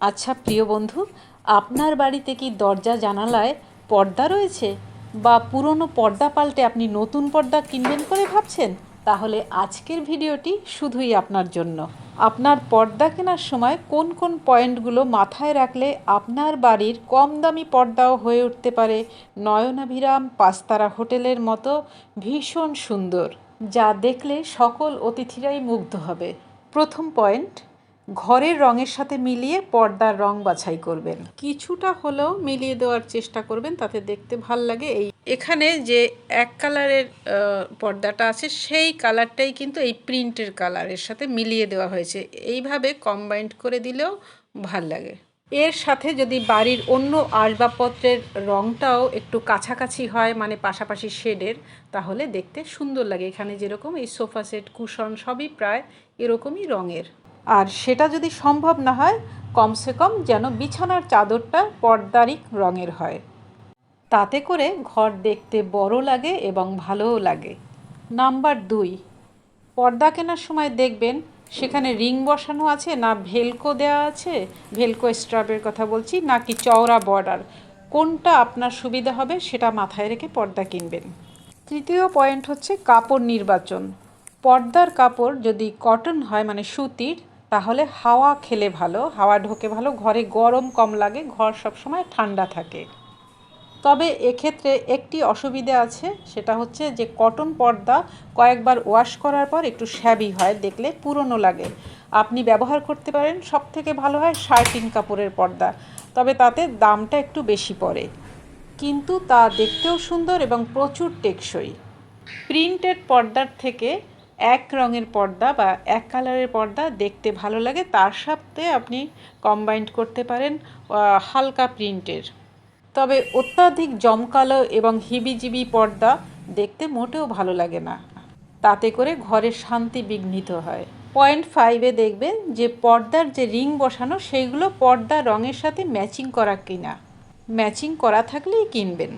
আচ্ছা প্রিয় বন্ধু, আপনার বাড়িতে কি দরজা, জানালায় পর্দা রয়েছে? বা পুরনো পর্দা পাল্টে আপনি নতুন পর্দা কিনবেন করে ভাবছেন? তাহলে আজকের ভিডিওটি শুধুই আপনার জন্য। আপনার পর্দা কেনার সময় কোন কোন পয়েন্টগুলো মাথায় রাখলে আপনার বাড়ির কম দামি পর্দাও হয়ে উঠতে পারে? নয়নাভিরাম, পাঁচতারা হোটেলের মতো ভীষণ সুন্দর, যা দেখলে সকল অতিথিরাই মুগ্ধ হবে। প্রথম পয়েন্ট ঘরের রঙের সাথে মিলিয়ে পর্দার রং বাছাই করবেন। কিছুটা হলেও মিলিয়ে দেওয়ার চেষ্টা করবেন, তাতে দেখতে ভালো লাগে। এই এখানে যে এক কালারের পর্দাটা আছে, সেই কালারটাই কিন্তু এই প্রিন্টের কালারের সাথে মিলিয়ে দেওয়া হয়েছে। এইভাবে কম্বাইন্ড করে দিলেও ভালো লাগে। এর সাথে যদি বাড়ির অন্য আসবাবপত্রের রংটাও একটু কাছাকাছি হয় মানে পাশাপাশি শেডের, তাহলে দেখতে সুন্দর লাগে। এখানে যেরকম এই সোফা সেট, কুশন সবই প্রায় এরকমই রঙের। আর সেটা যদি সম্ভব না হয়, কমসে কম যেন বিছানার চাদরটা পর্দারই রঙের হয়। তাতে করে ঘর দেখতে বড় লাগে এবং ভালোও লাগে। নাম্বার দুই, পর্দা কেনার সময় দেখবেন সেখানে রিং বসানো আছে না ভেলকো দেওয়া আছে, ভেলকো স্ট্রাপের কথা বলছি, নাকি চওড়া বর্ডার। কোনটা আপনার সুবিধা হবে সেটা মাথায় রেখে পর্দা কিনবেন। তৃতীয় পয়েন্ট হচ্ছে কাপড় নির্বাচন। পর্দার কাপড় যদি কটন হয় মানে সুতির তাহলে হাওয়া খেলে ভালো, হাওয়া ঢোকে ভালো, ঘরে গরম কম লাগে, ঘর সবসময় ঠান্ডা থাকে। তবে এক্ষেত্রে একটি অসুবিধে আছে, সেটা হচ্ছে যে কটন পর্দা কয়েকবার ওয়াশ করার পর একটু শ্যাবি হয়, দেখলে পুরনো লাগে। আপনি ব্যবহার করতে পারেন সব থেকে ভালো হয় শার্টিং কাপড়ের পর্দা, তবে তাতে দামটা একটু বেশি পড়ে। কিন্তু তা দেখতেও সুন্দর এবং প্রচুর টেকসই। প্রিন্টেড পর্দার থেকে এক রঙের পর্দা বা এক কালারের পর্দা দেখতে ভালো লাগে। তার সাথে আপনি কম্বাইন্ড করতে পারেন হালকা প্রিন্টের। তবে অত্যাধিক জমকালো এবং হিবিজিবি পর্দা দেখতে মোটেও ভালো লাগে না। তাতে করে ঘরের শান্তি বিঘ্নিত হয়। পয়েন্ট ফাইভে দেখবেন যে পর্দার যে রিং বসানো, সেইগুলো পর্দা রঙের সাথে ম্যাচিং করা কিনা। ম্যাচিং করা থাকলেই কিনবেন।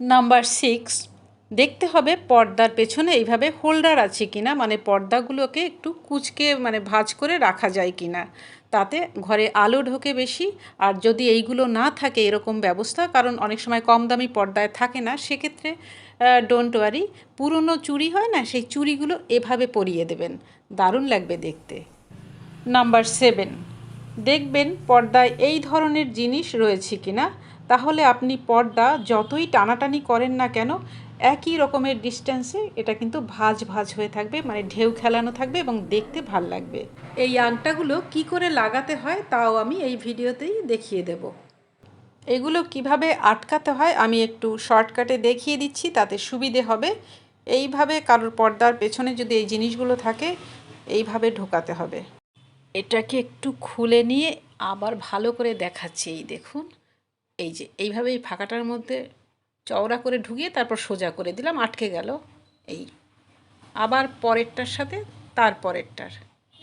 নাম্বার সিক্স দেখতে হবে পর্দার পেছনে এইভাবে হোল্ডার আছে কিনা মানে পর্দাগুলোকে একটু কুচকে মানে ভাঁজ করে রাখা যায় কিনা। তাতে ঘরে আলো ঢোকে বেশি, আর যদি এইগুলো না থাকে এরকম ব্যবস্থা, কারণ অনেক সময় কম দামি পর্দায় থাকে না, সেক্ষেত্রে ডোন্ট ওয়ারি পুরনো চুড়ি হয় না, সেই চুড়িগুলো এভাবে পরিয়ে দেবেন। দারুণ লাগবে দেখতে। নাম্বার সেভেন দেখবেন পর্দায় এই ধরনের জিনিস রয়েছে কিনা। তাহলে আপনি পর্দা যতই টানাটানি করেন না কেন একই রকমের ডিস্টেন্সে এটা কিন্তু ভাজ ভাজ হয়ে থাকবে মানে ঢেউ খেলানো থাকবে এবং দেখতে ভালো লাগবে। এই আংটাগুলো কি করে লাগাতে হয় তাও আমি এই ভিডিওতেই দেখিয়ে দেব। এগুলো কীভাবে আটকাতে হয় আমি একটু শর্টকাটে দেখিয়ে দিচ্ছি, তাতে সুবিধে হবে। এইভাবে কারোর পর্দার পেছনে যদি এই জিনিসগুলো থাকে, এইভাবে ঢোকাতে হবে। এটাকে একটু খুলে নিয়ে আবার ভালো করে দেখাচ্ছি, এই দেখুন। এই যে এইভাবে এই ফাঁকাটার মধ্যে চওড়া করে ঢুকিয়ে তারপর সোজা করে দিলাম, আটকে গেল। এই আবার পরেরটার সাথে তার পরেরটার।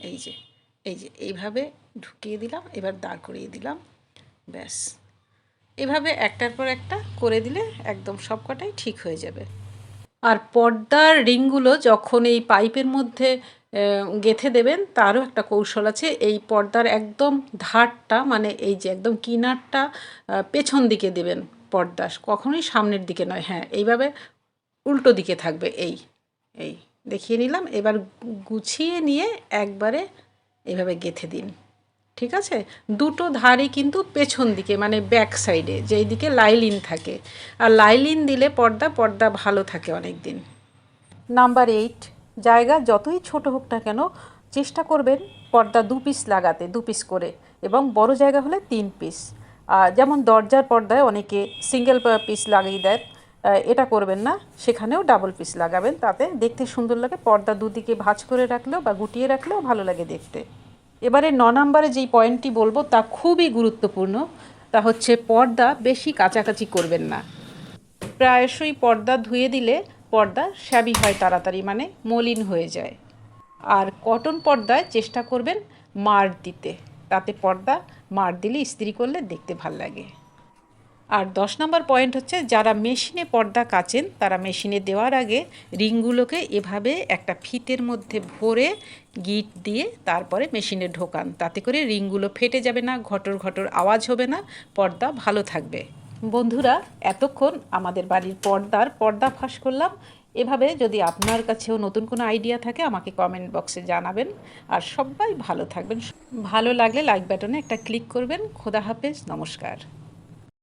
এই যে এই যে, এইভাবে ঢুকিয়ে দিলাম, এবার দাঁড় করিয়ে দিলাম। ব্যাস। এভাবে একটার পর একটা করে দিলে একদম সবকটাই ঠিক হয়ে যাবে। আর পর্দার রিংগুলো যখন এই পাইপের মধ্যে গেঁথে দেবেন, তারও একটা কৌশল আছে। এই পর্দার একদম ধারটা মানে এই যে একদম কিনারটা পেছন দিকে দেবেন। পর্দা কখনোই সামনের দিকে নয়। হ্যাঁ এইভাবে উল্টো দিকে থাকবে, এই এই, দেখিয়ে নিলাম। এবার গুছিয়ে নিয়ে একবারে এইভাবে গেঁথে দিন, ঠিক আছে? দুটো ধারই কিন্তু পেছন দিকে মানে ব্যাক সাইডে যেই দিকে লাইলিন থাকে। আর লাইলিন দিলে পর্দা পর্দা ভালো থাকে অনেক দিন নাম্বার এইট জায়গা যতই ছোট হোক না কেন, চেষ্টা করবেন পর্দা দু পিস লাগাতে, দু পিস করে। এবং বড় জায়গা হলে তিন পিস যেমন দরজার পর্দায় অনেকে সিঙ্গেল পিস লাগিয়ে দেয় এটা করবেন না, সেখানেও ডাবল পিস লাগাবেন, তাতে দেখতে সুন্দর লাগে, পর্দা দুদিকে ভাঁজ করে রাখলেও বা গুটিয়ে রাখলেও ভালো লাগে দেখতে। এবারে ন নম্বরে যেই পয়েন্টটি বলব, তা খুবই গুরুত্বপূর্ণ, তা হচ্ছে পর্দা বেশি কাছাকাছি করবেন না। প্রায়শই পর্দা ধুয়ে দিলে পর্দা শ্যাবি হয় তাড়াতাড়ি মানে মলিন হয়ে যায়। আর কটন পর্দায় চেষ্টা করবেন মার দিতে। তাতে পর্দা, মার দিলে ইস্ত্রি করলে দেখতে ভালো লাগে। আর দশ নম্বর পয়েন্ট হচ্ছে, যারা মেশিনে পর্দা কাচেন, তারা মেশিনে দেওয়ার আগে রিংগুলোকে এভাবে একটা ফিতের মধ্যে ভরে গিট দিয়ে তারপরে মেশিনে ঢোকান। তাতে করে রিংগুলো ফেটে যাবে না, ঘটর ঘটর আওয়াজ হবে না, পর্দা ভালো থাকবে। বন্ধুরা, এতক্ষণ আমাদের বাড়ির পর্দার পর্দা ফাঁস করলাম। এভাবে যদি আপনার কাছেও নতুন কোনো আইডিয়া থাকে, আমাকে কমেন্ট বক্সে জানাবেন। আর সবাই ভালো থাকবেন। ভালো লাগলে লাইক বাটনে একটা ক্লিক করবেন। খোদা হাফেজ। নমস্কার।